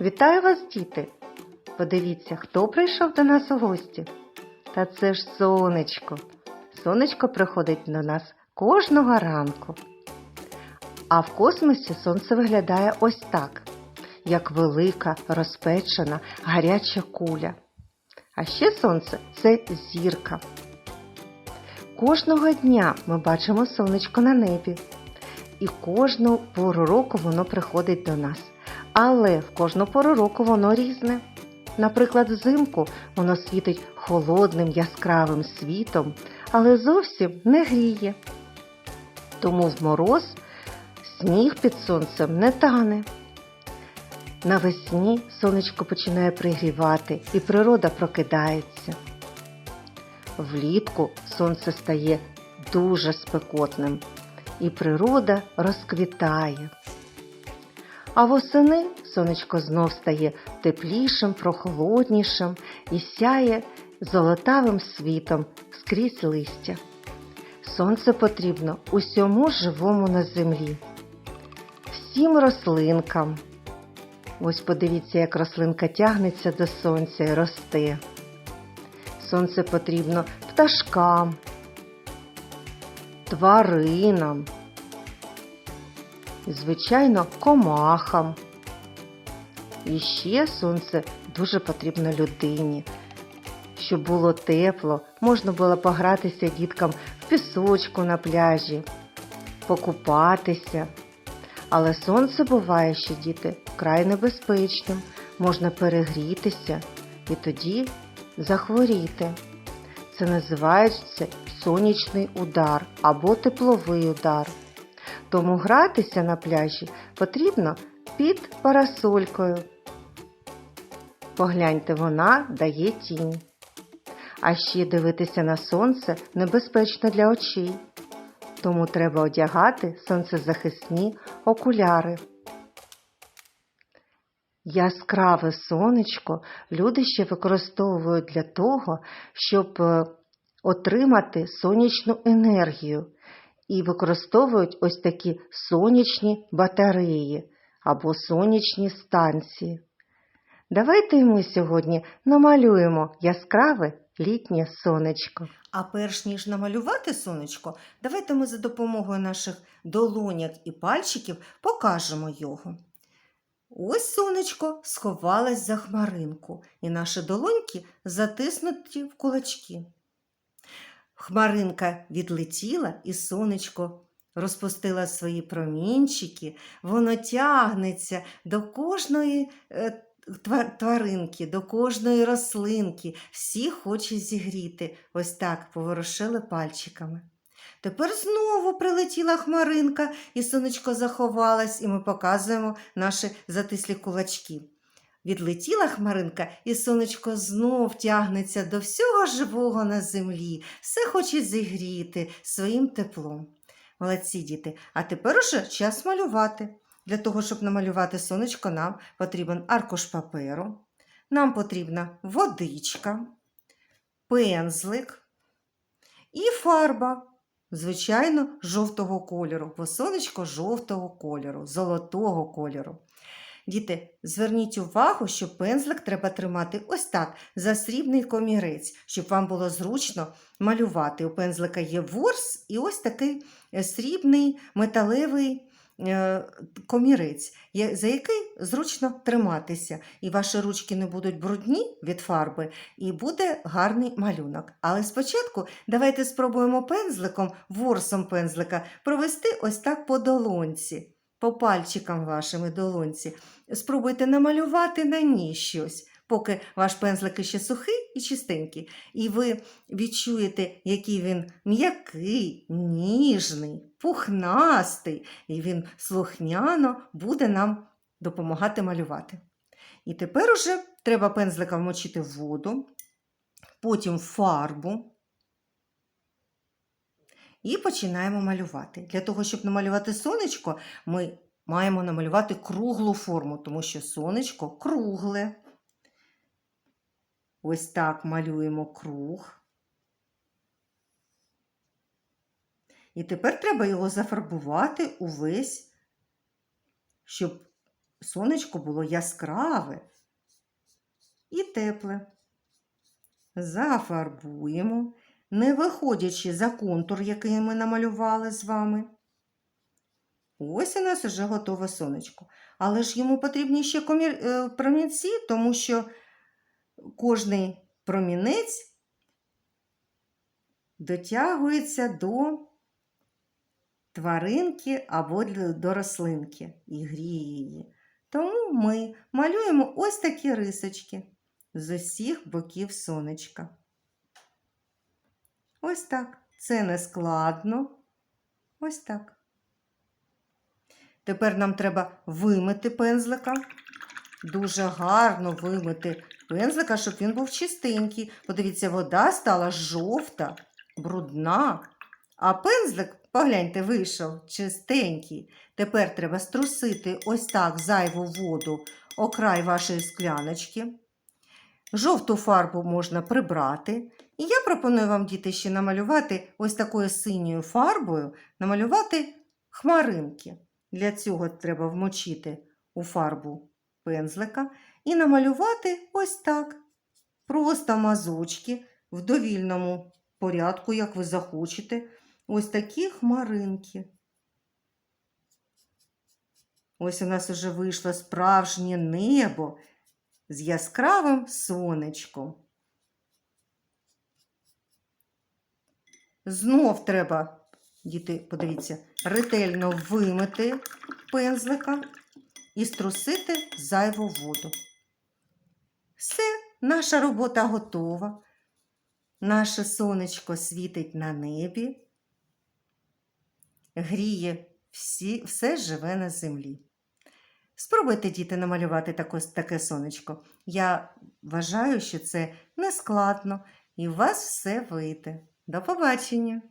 Вітаю вас, діти! Подивіться, хто прийшов до нас у гості. Та це ж сонечко. Сонечко приходить до нас кожного ранку. А в космосі сонце виглядає ось так, як велика, розпечена, гаряча куля. А ще сонце це зірка. Кожного дня ми бачимо сонечко на небі. І кожну пору року воно приходить до нас. Але в кожну пору року воно різне. Наприклад, взимку воно світить холодним яскравим світом, але зовсім не гріє. Тому в мороз сніг під сонцем не тане. Навесні сонечко починає пригрівати і природа прокидається. Влітку сонце стає дуже спекотним і природа розквітає. А восени сонечко знов стає теплішим, прохолоднішим і сяє золотавим світом скрізь листя. Сонце потрібно усьому живому на землі, всім рослинкам. Ось подивіться, як рослинка тягнеться до сонця і росте. Сонце потрібно пташкам, тваринам, і, звичайно, комахам. І ще сонце дуже потрібно людині. Щоб було тепло, можна було погратися діткам в пісочку на пляжі, покупатися. Але сонце буває, що діти вкрай небезпечним, можна перегрітися і тоді захворіти. Це називається сонячний удар або тепловий удар. Тому гратися на пляжі потрібно під парасолькою. Погляньте, вона дає тінь. А ще дивитися на сонце небезпечно для очей. Тому треба одягати сонцезахисні окуляри. Яскраве сонечко люди ще використовують для того, щоб е, отримати сонячну енергію і використовують ось такі сонячні батареї або сонячні станції. Давайте ми сьогодні намалюємо яскраве літнє сонечко. А перш ніж намалювати сонечко, давайте ми за допомогою наших долоняк і пальчиків покажемо його. Ось сонечко сховалось за хмаринку, і наші долоньки затиснуті в кулачки. Хмаринка відлетіла, і сонечко розпустила свої промінчики, воно тягнеться до кожної е, тваринки, до кожної рослинки, всі хоче зігріти. Ось так поворушили пальчиками. Тепер знову прилетіла хмаринка, і сонечко заховалась, і ми показуємо наші затислі кулачки. Відлетіла хмаринка, і сонечко знов тягнеться до всього живого на землі, все хоче зігріти своїм теплом. Молодці діти, а тепер уже час малювати. Для того, щоб намалювати сонечко, нам потрібен аркуш паперу, нам потрібна водичка, пензлик і фарба. Звичайно, жовтого кольору, бо сонечко жовтого кольору, золотого кольору. Діти, зверніть увагу, що пензлик треба тримати ось так, за срібний комірець, щоб вам було зручно малювати. У пензлика є ворс і ось такий е, срібний металевий е, комірець, за який зручно триматися. І ваші ручки не будуть брудні від фарби, і буде гарний малюнок. Але спочатку давайте спробуємо пензликом, ворсом пензлика, провести ось так по долонці, по пальчикам вашими долонці. Спробуйте намалювати на ній щось. Поки ваш пензлик іще сухий і чистенький, і ви відчуєте, який він м'який, ніжний, пухнастий, і він слухняно буде нам допомагати малювати. І тепер уже треба пензлика вмочити в воду, потім фарбу. І починаємо малювати. Для того, щоб намалювати сонечко, ми маємо намалювати круглу форму, тому що сонечко кругле. Ось так малюємо круг. І тепер треба його зафарбувати увесь, щоб сонечко було яскраве і тепле. Зафарбуємо, не виходячи за контур, який ми намалювали з вами. Ось у нас вже готове сонечко. Але ж йому потрібні ще е, промінці, тому що кожний промінець дотягується до тваринки або до рослинки і гріє її. Тому ми малюємо ось такі рисочки з усіх боків сонечка. Ось так. Це не складно. Ось так. Тепер нам треба вимити пензлика. Дуже гарно вимити пензлика, щоб він був чистенький. Подивіться, вода стала жовта, брудна. А пензлик, погляньте, вийшов чистенький. Тепер треба струсити ось так зайву воду о край вашої скляночки. Жовту фарбу можна прибрати. І я пропоную вам, діти, ще намалювати ось такою синьою фарбою, намалювати хмаринки. Для цього треба вмочити у фарбу пензлика і намалювати ось так. Просто мазочки в довільному порядку, як ви захочете. Ось такі хмаринки. Ось у нас уже вийшло справжнє небо з яскравим сонечком. Знов треба, діти, подивіться, ретельно вимити пензлика і струсити зайву воду. Все, наша робота готова. Наше сонечко світить на небі, гріє всі, все живе на землі. Спробуйте, діти, намалювати таке, таке сонечко. Я вважаю, що це не складно і у вас все вийде. До побачення!